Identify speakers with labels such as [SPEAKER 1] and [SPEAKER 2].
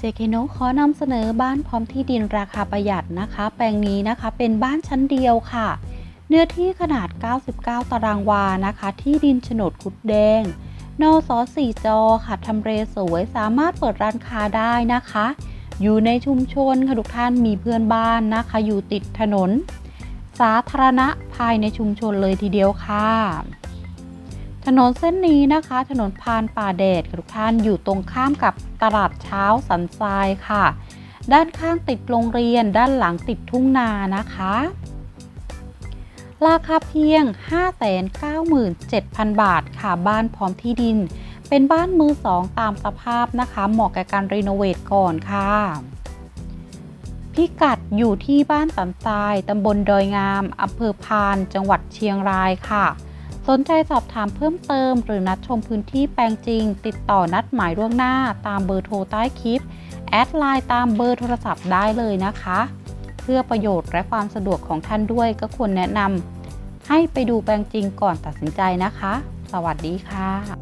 [SPEAKER 1] เจเคโนขอนำเสนอบ้านพร้อมที่ดินราคาประหยัดนะคะ แปลงนี้นะคะเป็นบ้านชั้นเดียวค่ะ เนื้อที่ขนาด 99 ตารางวานะคะ ที่ดินโฉนดคุดแดง นอสอสี่จอค่ะทำเลสวยสามารถเปิดร้านค้าได้นะคะ อยู่ในชุมชนค่ะทุกท่านมีเพื่อนบ้านนะคะ อยู่ติดถนน สาธารณะภายในชุมชนเลยทีเดียวค่ะ ถนนเส้นนี้นะคะ ถนนพานป่าแดดค่ะทุกท่านอยู่ตรงข้ามกับตลาดเช้าสันทรายค่ะ ด้านข้างติดโรงเรียนด้านหลังติดทุ่งนานะคะ ราคาเพียง 597,000 บาทค่ะบ้านพร้อมที่ดิน เป็นบ้านมือสองตามสภาพนะคะ เหมาะกับการรีโนเวทก่อนค่ะพิกัดอยู่ที่บ้านสันทรายตำบลดอยงามอำเภอพาน จังหวัดเชียงรายค่ะ สนใจสอบถามเพิ่มเติม หรือนัดชมพื้นที่แปลงจริง ติดต่อนัดหมายล่วงหน้าตามเบอร์โทรใต้คลิป แอดไลน์ตามเบอร์โทรศัพท์ได้เลยนะคะ เพื่อประโยชน์และความสะดวกของท่านด้วยก็ควรแนะนำให้ไปดูแปลงจริงก่อนตัดสินใจนะคะ สวัสดีค่ะ